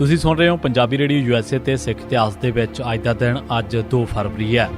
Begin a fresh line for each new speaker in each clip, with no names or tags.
ਤੁਸੀਂ ਸੁਣ ਰਹੇ ਹੋ ਪੰਜਾਬੀ ਰੇਡੀਓ ਯੂਐਸਏ ਤੇ ਸਿੱਖ ਇਤਿਹਾਸ ਦੇ ਵਿੱਚ ਅੱਜ ਦਾ ਦਿਨ, ਅੱਜ 2 ਫਰਵਰੀ ਹੈ।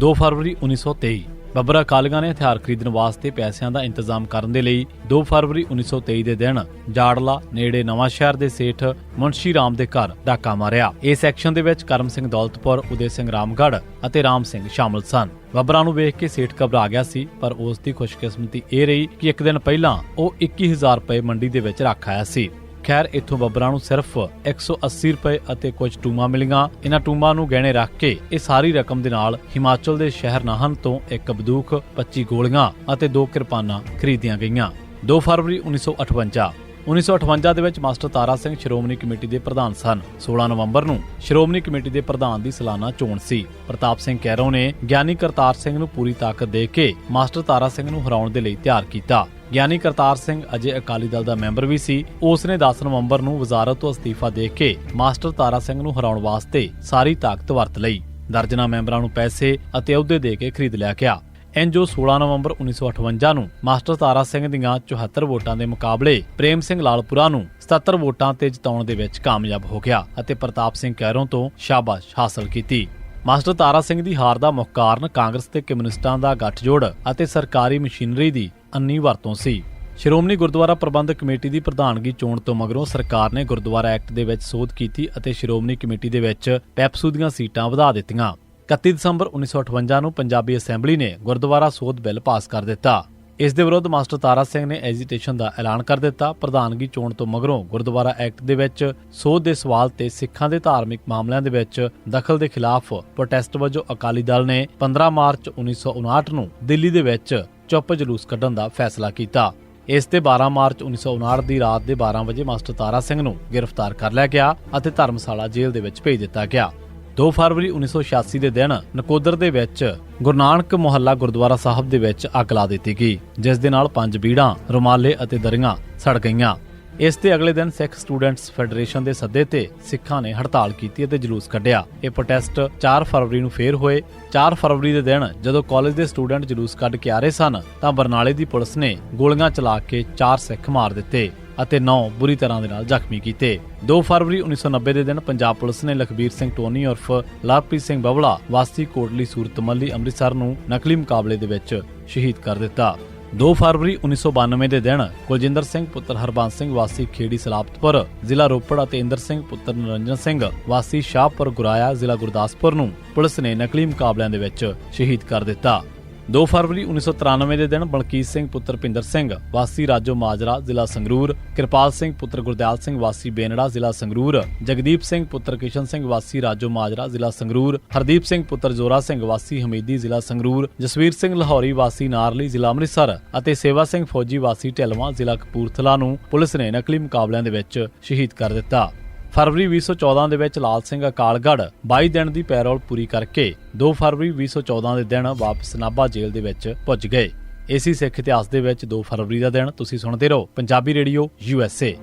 2 ਫਰਵਰੀ 1923 ਬੱਬਰ ਅਕਾਲੀਆਂ ਨੇ ਹਥਿਆਰ ਖਰੀਦਣ ਵਾਸਤੇ ਪੈਸਿਆਂ ਦਾ ਇੰਤਜ਼ਾਮ ਕਰਨ ਦੇ ਲਈ 2 ਫਰਵਰੀ 1923 ਦੇ ਦਿਨ ਜਾੜਲਾ ਨੇੜੇ ਨਵਾਂ ਸ਼ਹਿਰ ਦੇ ਸੇਠ ਮੁਨਸ਼ੀ ਰਾਮ ਦੇ ਘਰ ਡਾਕਾ ਮਾਰਿਆ। ਇਸ ਐਕਸ਼ਨ ਦੇ ਵਿੱਚ ਕਰਮ ਸਿੰਘ ਦੌਲਤਪੁਰ, ਉਦੇ ਸਿੰਘ ਰਾਮਗੜ੍ਹ ਅਤੇ ਰਾਮ ਸਿੰਘ ਸ਼ਾਮਲ ਸਨ। ਬੱਬਰਾਂ ਨੂੰ ਵੇਖ ਕੇ ਸੇਠ ਘਬਰਾ ਗਿਆ ਸੀ, ਪਰ ਉਸ ਦੀ ਖੁਸ਼ਕਿਸਮਤੀ ਇਹ ਰਹੀ ਕਿ ਇੱਕ ਦਿਨ ਪਹਿਲਾਂ ਉਹ 21000 ਰੁਪਏ ਮੰਡੀ ਦੇ ਵਿੱਚ ਰੱਖ ਆਇਆ ਸੀ। ਖੈਰ, ਇੱਥੋਂ ਬੱਬਰਾਂ ਨੂੰ ਸਿਰਫ 180 ਰੁਪਏ ਅਤੇ ਕੁਝ ਟੂਮਾਂ ਮਿਲੀਆਂ। ਇਹਨਾਂ ਟੂਮਾਂ ਨੂੰ ਗਹਿਣੇ ਰੱਖ ਕੇ ਇਹ ਸਾਰੀ ਰਕਮ ਦੇ ਨਾਲ ਹਿਮਾਚਲ ਦੇ ਸ਼ਹਿਰ ਨਾਹਨ ਤੋਂ ਇੱਕ ਬੰਦੂਕ 25 ਗੋਲੀਆਂ ਅਤੇ ਦੋ ਕਿਰਪਾਨਾਂ ਖਰੀਦੀਆਂ ਗਈਆਂ। 2 ਫਰਵਰੀ 1958 1958 ਦੇ ਵਿੱਚ ਮਾਸਟਰ ਤਾਰਾ ਸਿੰਘ ਸ਼੍ਰੋਮਣੀ ਕਮੇਟੀ ਦੇ ਪ੍ਰਧਾਨ ਸਨ। 16 ਨਵੰਬਰ ਨੂੰ ਸ਼੍ਰੋਮਣੀ ਕਮੇਟੀ ਦੇ ਪ੍ਰਧਾਨ ਦੀ ਸਾਲਾਨਾ ਚੋਣ ਸੀ। ਪ੍ਰਤਾਪ ਸਿੰਘ ਕੈਰੋਂ ਨੇ ਗਿਆਨੀ ਕਰਤਾਰ ਸਿੰਘ ਨੂੰ ਪੂਰੀ ਤਾਕਤ ਦੇ ਕੇ ਮਾਸਟਰ ਤਾਰਾ ਸਿੰਘ ਨੂੰ ਹਰਾਉਣ ਦੇ ਲਈ ਤਿਆਰ ਕੀਤਾ। ਗਿਆਨੀ ਕਰਤਾਰ ਸਿੰਘ ਅਜੇ ਅਕਾਲੀ ਦਲ ਦਾ ਮੈਂਬਰ ਵੀ ਸੀ। ਉਸ ਨੇ 10 ਨਵੰਬਰ ਨੂੰ ਵਜ਼ਾਰਤ ਤੋਂ ਅਸਤੀਫਾ ਦੇ ਕੇ ਮਾਸਟਰ ਤਾਰਾ ਸਿੰਘ ਨੂੰ ਹਰਾਉਣ ਵਾਸਤੇ ਸਾਰੀ ਤਾਕਤ ਵਰਤ ਲਈ। ਦਰਜਨਾ ਮੈਂਬਰਾਂ ਨੂੰ ਪੈਸੇ ਅਤੇ ਅਹੁਦੇ ਦੇ ਕੇ ਖਰੀਦ ਲਿਆ ਗਿਆ। ਐਨਜੋ 16 ਨਵੰਬਰ 1958 ਨੂੰ ਮਾਸਟਰ ਤਾਰਾ ਸਿੰਘ ਦੀਆਂ 74 ਵੋਟਾਂ ਦੇ ਮੁਕਾਬਲੇ ਪ੍ਰੇਮ ਸਿੰਘ ਲਾਲਪੁਰਾ ਨੂੰ 77 ਵੋਟਾਂ ਤੇ ਜਿਤਾਉਣ ਦੇ ਵਿੱਚ ਕਾਮਯਾਬ ਹੋ ਗਿਆ ਅਤੇ ਪ੍ਰਤਾਪ ਸਿੰਘ ਕੈਰੋਂ ਤੋਂ ਸ਼ਾਬਾਸ਼ ਹਾਸਲ ਕੀਤੀ। ਮਾਸਟਰ ਤਾਰਾ ਸਿੰਘ ਦੀ ਹਾਰ ਦਾ ਮੁੱਖ ਕਾਰਨ ਕਾਂਗਰਸ ਤੇ ਕਮਿਊਨਿਸਟਾਂ ਦਾ ਗੱਠਜੋੜ ਅਤੇ ਸਰਕਾਰੀ ਮਸ਼ੀਨਰੀ ਦੀ ਅੰਨੀ ਵਰਤੋਂ ਸੀ। ਸ਼੍ਰੋਮਣੀ ਗੁਰਦੁਆਰਾ ਪ੍ਰਬੰਧਕ ਕਮੇਟੀ ਦੀ ਪ੍ਰਧਾਨਗੀ ਚੋਣ ਤੋਂ ਮਗਰੋਂ ਸਰਕਾਰ ਨੇ ਗੁਰਦੁਆਰਾ ਐਕਟ ਦੇ ਵਿੱਚ ਸੋਧ ਕੀਤੀ ਅਤੇ ਸ਼੍ਰੋਮਣੀ ਕਮੇਟੀ ਦੇ ਵਿੱਚ ਪੈਪਸੂ ਦੀਆਂ ਸੀਟਾਂ ਵਧਾ ਦਿੱਤੀਆਂ। 31 ਦਸੰਬਰ 1958 ਨੂੰ ਪੰਜਾਬੀ ਅਸੈਂਬਲੀ ਨੇ ਗੁਰਦੁਆਰਾ ਸੋਧ ਬਿੱਲ ਪਾਸ ਕਰ ਦਿੱਤਾ। ਇਸ ਦੇ ਵਿਰੁੱਧ ਮਾਸਟਰ ਤਾਰਾ ਸਿੰਘ ਨੇ ਐਜੀਟੇਸ਼ਨ ਦਾ ਐਲਾਨ ਕਰ ਦਿੱਤਾ। ਪ੍ਰਧਾਨਗੀ ਚੋਣ ਤੋਂ ਮਗਰੋਂ ਗੁਰਦੁਆਰਾ ਐਕਟ ਦੇ ਵਿੱਚ ਸੋਧ ਦੇ ਸਵਾਲ ਤੇ ਸਿੱਖਾਂ ਦੇ ਧਾਰਮਿਕ ਮਾਮਲਿਆਂ ਦੇ ਵਿੱਚ ਦਖਲ ਦੇ ਖਿਲਾਫ ਪ੍ਰੋਟੈਸਟ ਵਜੋਂ ਅਕਾਲੀ ਦਲ ਨੇ 15 ਮਾਰਚ 1959 ਨੂੰ ਦਿੱਲੀ ਦੇ ਵਿੱਚ ਚੁੱਪ ਜਲੂਸ ਕੱਢਣ ਦਾ ਫੈਸਲਾ ਕੀਤਾ। ਇਸ ਤੇ 12 ਮਾਰਚ 1959 ਦੀ ਰਾਤ ਦੇ 12 ਵਜੇ ਮਾਸਟਰ ਤਾਰਾ ਸਿੰਘ ਨੂੰ ਗ੍ਰਿਫਤਾਰ ਕਰ ਲਿਆ ਗਿਆ ਅਤੇ ਧਰਮਸ਼ਾਲਾ ਜੇਲ੍ਹ ਦੇ ਵਿੱਚ ਭੇਜ ਦਿੱਤਾ ਗਿਆ। 2 ਫਰਵਰੀ 1986 ਦੇ ਦਿਨ ਨਕੋਦਰ ਦੇ ਵਿੱਚ ਗੁਰੂ ਨਾਨਕ ਮੁਹੱਲਾ ਗੁਰਦੁਆਰਾ ਸਾਹਿਬ ਦੇ ਵਿੱਚ ਅੱਗ ਲਾ ਦਿੱਤੀ ਗਈ, ਜਿਸ ਦੇ ਨਾਲ ਪੰਜ ਬੀੜਾਂ, ਰੁਮਾਲੇ ਅਤੇ ਦਰੀਆਂ ਸੜ ਗਈਆਂ। ਇਸ ਤੇ ਅਗਲੇ ਦਿਨ ਸਿੱਖ ਸਟੂਡੈਂਟਸ ਫੈਡਰੇਸ਼ਨ ਦੇ ਸੱਦੇ ਤੇ ਸਿੱਖਾਂ ਨੇ ਹੜਤਾਲ ਕੀਤੀ ਅਤੇ ਜਲੂਸ ਕੱਢਿਆ। ਇਹ ਪ੍ਰੋਟੈਸਟ 4 ਫਰਵਰੀ ਨੂੰ ਫੇਰ ਹੋਏ। 4 ਫਰਵਰੀ ਦੇ ਦਿਨ ਜਦੋਂ ਕਾਲਜ ਦੇ ਸਟੂਡੈਂਟ ਜਲੂਸ ਕੱਢ ਕੇ ਆ ਰਹੇ ਸਨ, ਤਾਂ ਬਰਨਾਲੇ ਦੀ ਪੁਲਿਸ ਨੇ ਗੋਲੀਆਂ ਚਲਾ ਕੇ 4 ਸਿੱਖ ਮਾਰ ਦਿੱਤੇ। ਅਤੇ 9 ਬੁਰੀ ਤਰ੍ਹਾਂ ਦੇ ਨਾਲ ਜ਼ਖਮੀ ਕੀਤੇ। 2 ਫਰਵਰੀ 1990 ਦੇ ਦਿਨ ਪੰਜਾਬ ਪੁਲਿਸ ਨੇ ਲਖਬੀਰ ਸਿੰਘ ਟੋਨੀ ਉਰਫ ਲਵਪ੍ਰੀਤ ਸਿੰਘ ਬਬਲਾ ਵਾਸੀ ਕੋਟਲੀ ਸੂਰਤਮੱਲੀ ਅੰਮ੍ਰਿਤਸਰ ਨੂੰ ਨਕਲੀ ਮੁਕਾਬਲੇ ਦੇ ਵਿੱਚ ਸ਼ਹੀਦ ਕਰ ਦਿੱਤਾ। 2 ਫਰਵਰੀ 1992 ਦੇ ਦਿਨ ਕੁਲਜਿੰਦਰ ਸਿੰਘ ਪੁੱਤਰ ਹਰਬੰਸ ਸਿੰਘ ਵਾਸੀ ਖੇੜੀ ਸਲਾਪਤਪੁਰ ਜ਼ਿਲ੍ਹਾ ਰੋਪੜ ਅਤੇ ਇੰਦਰ ਸਿੰਘ ਪੁੱਤਰ ਨਰਿੰਜਨ ਸਿੰਘ ਵਾਸੀ ਸ਼ਾਹਪੁਰ ਗੁਰਾਇਆ ਜ਼ਿਲ੍ਹਾ ਗੁਰਦਾਸਪੁਰ ਨੂੰ ਪੁਲਿਸ ਨੇ ਨਕਲੀ ਮੁਕਾਬਲਿਆਂ ਦੇ ਵਿੱਚ ਸ਼ਹੀਦ ਕਰ ਦਿੱਤਾ। 2 ਫਰਵਰੀ 1993 ਦੇ ਦਿਨ ਬਲਕੀਤ ਸਿੰਘ ਪੁੱਤਰ ਪਿੰਦਰ ਸਿੰਘ, ਵਾਸੀ ਰਾਜੋ ਮਾਜਰਾ, ਜ਼ਿਲ੍ਹਾ ਸੰਗਰੂਰ, ਕਿਰਪਾਲ ਸਿੰਘ ਪੁੱਤਰ ਗੁਰਦਿਆਲ ਸਿੰਘ, ਵਾਸੀ ਬੇਨੜਾ, ਜ਼ਿਲ੍ਹਾ ਸੰਗਰੂਰ, ਜਗਦੀਪ ਸਿੰਘ ਪੁੱਤਰ ਕਿਸ਼ਨ ਸਿੰਘ, ਵਾਸੀ ਰਾਜੋ ਮਾਜਰਾ, ਜ਼ਿਲ੍ਹਾ ਸੰਗਰੂਰ, ਹਰਦੀਪ ਸਿੰਘ ਪੁੱਤਰ ਜੋਰਾ ਸਿੰਘ, ਵਾਸੀ ਹਮੀਦੀ, ਜ਼ਿਲ੍ਹਾ ਸੰਗਰੂਰ, ਜਸਵੀਰ ਸਿੰਘ ਲਾਹੌਰੀ, ਵਾਸੀ ਨਾਰਲੀ, ਜ਼ਿਲ੍ਹਾ ਅੰਮ੍ਰਿਤਸਰ ਅਤੇ ਸੇਵਾ ਸਿੰਘ ਫੌਜੀ, ਵਾਸੀ ਢਿਲਵਾਂ, ਜ਼ਿਲ੍ਹਾ ਕਪੂਰਥਲਾ ਨੂੰ ਪੁਲਿਸ ਨੇ ਨਕਲੀ ਮੁਕਾਬਲਿਆਂ ਦੇ ਵਿੱਚ ਸ਼ਹੀਦ ਕਰ ਦਿੱਤਾ। ਫਰਵਰੀ 2014 ਦੇ ਵਿੱਚ ਲਾਲ ਸਿੰਘ ਅਕਾਲਗੜ੍ਹ 22 ਦਿਨ ਦੀ ਪੈਰੋਲ ਪੂਰੀ ਕਰਕੇ 2 ਫਰਵਰੀ 2014 ਦੇ ਦਿਨ ਵਾਪਸ ਨਾਭਾ ਜੇਲ੍ਹ ਦੇ ਵਿੱਚ ਪੁੱਜ ਗਏ। ਇਸੀ ਸਿੱਖ ਇਤਿਹਾਸ ਦੇ ਵਿੱਚ 2 ਫਰਵਰੀ ਦਾ ਦਿਨ ਤੁਸੀਂ ਸੁਣਦੇ ਰਹੋ। Punjabi radio USA